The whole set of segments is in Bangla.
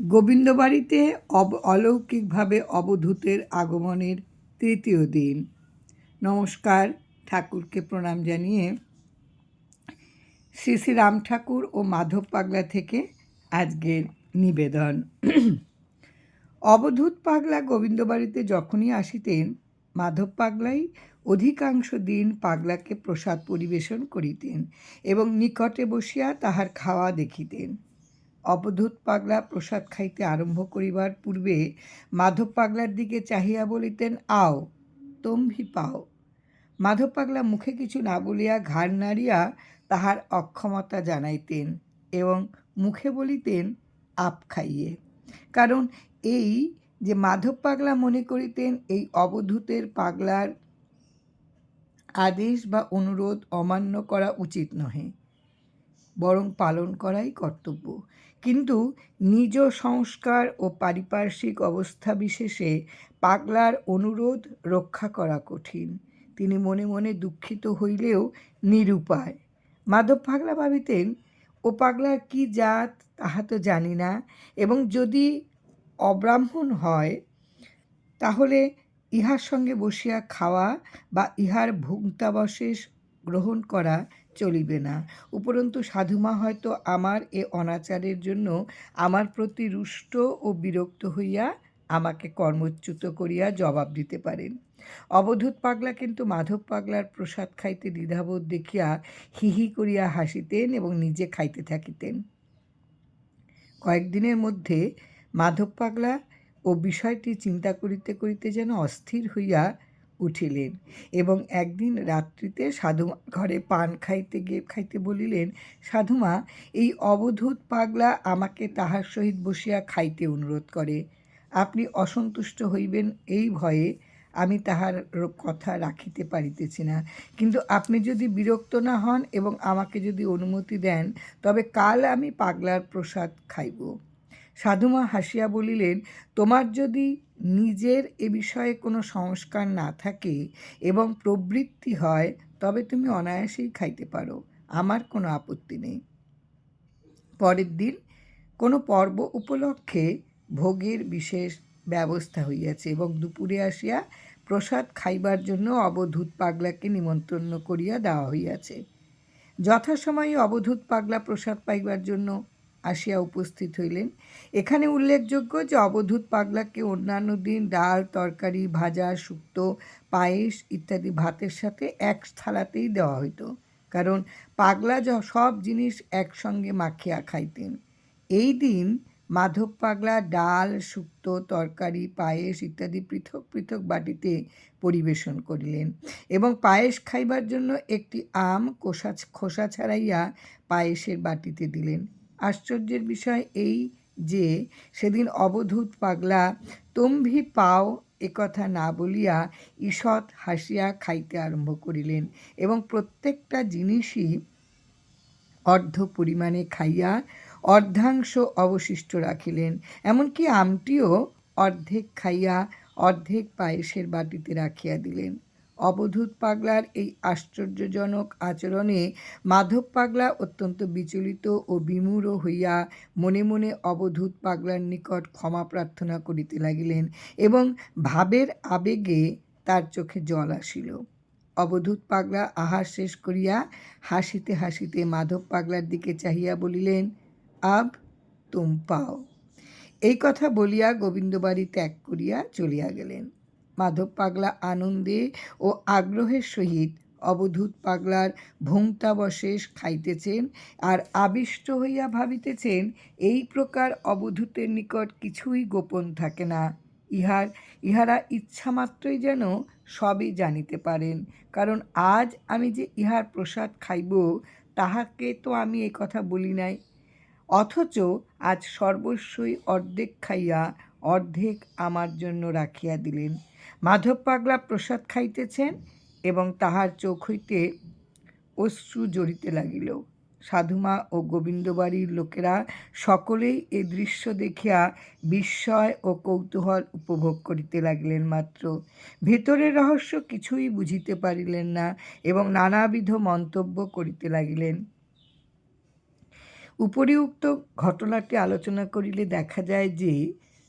গোবিন্দবাড়িতে অব, অলৌকিকভাবে অবধূতের আগমনের তৃতীয় দিন। নমস্কার, ঠাকুরকে প্রণাম জানিয়ে শ্রী শ্রী রাম ঠাকুর ও মাধব পাগলা থেকে আজকের নিবেদন। অবধূত পাগলা গোবিন্দবাড়িতে যখনই আসিতেন, মাধব পাগলাই অধিকাংশ দিন পাগলাকে প্রসাদ পরিবেশন করিতেন এবং নিকটে বসিয়া তাহার খাওয়া দেখিতেন। অবধূত পাগলা প্রসাদ খাইতে আরম্ভ করিবার পূর্বে মাধব পাগলার দিকে চাহিয়া বলিতেন, আও, তম্ভি পাও। মাধব পাগলা মুখে কিছু না বলিয়া ঘাড় নাড়িয়া তাহার অক্ষমতা জানাইতেন এবং মুখে বলিতেন, আপ খাইয়ে। কারণ এই যে মাধব পাগলা মনে করিতেন, এই অবধূতের পাগলার আদেশ বা অনুরোধ অমান্য করা উচিত নহে। বরং পালন করাই কর্তব্য। কিন্তু নিজ সংস্কার ও পারিপার্শ্বিক অবস্থা বিশেষে পাগলার অনুরোধ রক্ষা করা কঠিন। তিনি মনে মনে দুঃখিত হইলেও নিরুপায়। মাধব পাগলা ভাবিতেন, ও পাগলার কি জাত তাহা তো জানি না, এবং যদি অব্রাহ্মণ হয়, তাহলে ইহার সঙ্গে বসিয়া খাওয়া বা ইহার ভুক্তাবশেষ গ্রহণ করা চলিবে না। উপরন্তু সাধুমা হয়তো আমার এ অনাচারের জন্য আমার প্রতি রুষ্ট ও বিরক্ত হইয়া আমাকে কর্মচ্যুত করিয়া জবাব দিতে পারেন। অবধূত পাগলা কিন্তু মাধব পাগলার প্রসাদ খাইতে দ্বিধাবোধ দেখিয়া হিহি করিয়া হাসিতেন এবং নিজে খাইতে থাকিতেন। কয়েকদিনের মধ্যে মাধব পাগলা ও বিষয়টি চিন্তা করিতে করিতে যেন অস্থির হইয়া উঠিলেন এবং একদিন রাত্রিতে সাধুমা ঘরে পান খাইতে গিয়ে খাইতে বলিলেন, সাধুমা, এই অবধূত পাগলা আমাকে তাহার সহিত বসিয়া খাইতে অনুরোধ করে। আপনি অসন্তুষ্ট হইবেন এই ভয়ে। আমি তাহার কথা রাখিতে পারিতেছি না। কিন্তু আপনি যদি বিরক্ত না হন এবং আমাকে যদি অনুমতি দেন, তবে কাল আমি পাগলার প্রসাদ খাইব। সাধুমা হাসিয়া বলিলেন, তোমার যদি নিজের এ বিষয়ে কোনো সংস্কার না থাকে এবং প্রবৃত্তি হয়, তবে তুমি অনায়াসেই খাইতে পারো। আমার কোনো আপত্তি নেই। পরের দিন কোনো পর্ব উপলক্ষে ভোগের বিশেষ ব্যবস্থা হইয়াছে এবং দুপুরে আসিয়া প্রসাদ খাইবার জন্য অবধূত পাগলাকে নিমন্ত্রণ করিয়া দেওয়া হইয়াছে। যথাসময়ে অবধূত পাগলা প্রসাদ পাইবার জন্য আসিয়া উপস্থিত হইলেন। এখানে উল্লেখযোগ্য যে, অবধূত পাগলাকে অন্যান্য দিন ডাল, তরকারি, ভাজা, শুক্তো, পায়েস ইত্যাদি ভাতের সাথে এক থালাতেই দেওয়া হইতো। কারণ পাগলা সব জিনিস একসঙ্গে মাখিয়া খাইতেন। এই দিন মাধব পাগলা ডাল, শুক্তো, তরকারি, পায়েস ইত্যাদি পৃথক পৃথক বাটিতে পরিবেশন করিলেন এবং পায়েস খাইবার জন্য একটি আম কোষা, খোসা ছাড়াইয়া পায়েসের বাটিতে দিলেন। আশ্চর্যের বিষয় এই যে, সেদিন অবধূত পাগলা, তম্ভি পাও একথা না বলিয়া ঈষৎ হাসিয়া খাইতে আরম্ভ করিলেন এবং প্রত্যেকটা জিনিসই অর্ধ পরিমাণে খাইয়া অর্ধাংশ অবশিষ্ট রাখিলেন। এমনকি আমটিও অর্ধেক খাইয়া অর্ধেক পায়েসের বাটিতে রাখিয়া দিলেন। অবধূত পাগলার এই আশ্চর্যজনক আচরণে মাধব পাগলা অত্যন্ত বিচলিত ও বিমূঢ় হইয়া মনে মনে অবধূত পাগলার নিকট ক্ষমা প্রার্থনা করিতে লাগিলেন এবং ভাবের আবেগে তার চোখে জল আসিল। অবধূত পাগলা আহার শেষ করিয়া হাসিতে হাসিতে মাধব পাগলার দিকে চাহিয়া বলিলেন, আব তুম পাও। এই কথা বলিয়া গোবিন্দবাড়ি ত্যাগ করিয়া চলিয়া গেলেন। মাধব পাগলা আনন্দে ও আগ্রহের সহিত অবধূত পাগলার ভুংতাবশেষ খাইতেছেন আর আবিষ্ট হইয়া ভাবিতেছেন, এই প্রকার অবধূতের নিকট কিছুই গোপন থাকে না। ইহার, ইহারা ইচ্ছা মাত্রই যেন সবই জানিতে পারেন, কারণ আজ আমি যে ইহার প্রসাদ খাইব, তাহাকে তো আমি এ কথা বলি নাই। অথচ আজ সর্বস্বই অর্ধেক খাইয়া অর্ধেক আমার জন্য রাখিয়া দিলেন। মাধব পাগলা প্রসাদ খাইতেছেন এবং তাহার চোখ হইতে অশ্রু জড়িতে লাগিল। সাধুমা ও গোবিন্দবাড়ির লোকেরা সকলেই এ দৃশ্য দেখিয়া বিস্ময় ও কৌতূহল উপভোগ করিতে লাগিলেন মাত্র। ভেতরের রহস্য কিছুই বুঝিতে পারিলেন না এবং নানাবিধ মন্তব্য করিতে লাগিলেন। উপরিউক্ত ঘটনাটি আলোচনা করিলে দেখা যায় যে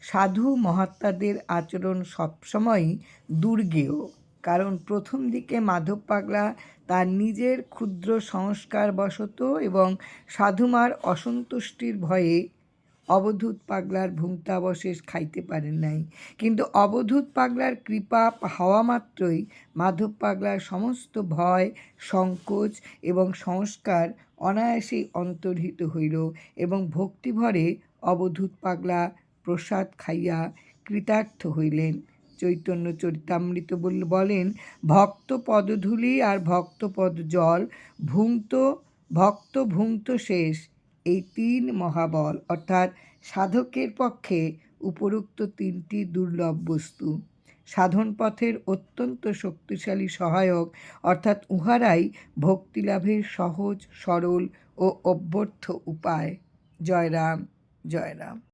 সাধু মহাত্মাদের আচরণ সবসময়ই দুর্গেয়। কারণ প্রথম দিকে মাধব পাগলা তার নিজের ক্ষুদ্র সংস্কার সংস্কারবশত এবং সাধুমার অসন্তুষ্টির ভয়ে অবধূত পাগলার ভুক্তাবশেষ খাইতে পারেন নাই। কিন্তু অবধূত পাগলার কৃপা হওয়া মাত্রই মাধব পাগলার সমস্ত ভয়, সংকোচ এবং সংস্কার অনায়াসেই অন্তর্হিত হইল এবং ভক্তিভরে অবধূত পাগলা প্রসাদ খাইয়া কৃতার্থ হইলেন। চৈতন্য চরিতামৃত বল- বলেন, ভক্ত পদধূলি আর ভক্ত পদ জল ভুঙ্ক্ত ভক্ত ভুঙ্ক্ত শেষ, এই তিন মহাবল। অর্থাৎ সাধকের পক্ষে উপরোক্ত তিনটি দুর্লভ বস্তু। সাধন পথের অত্যন্ত শক্তিশালী সহায়ক, অর্থাৎ উহারাই ভক্তিলাভের সহজ, সরল ও অভ্যর্থ উপায়। জয় রাম জয় রাম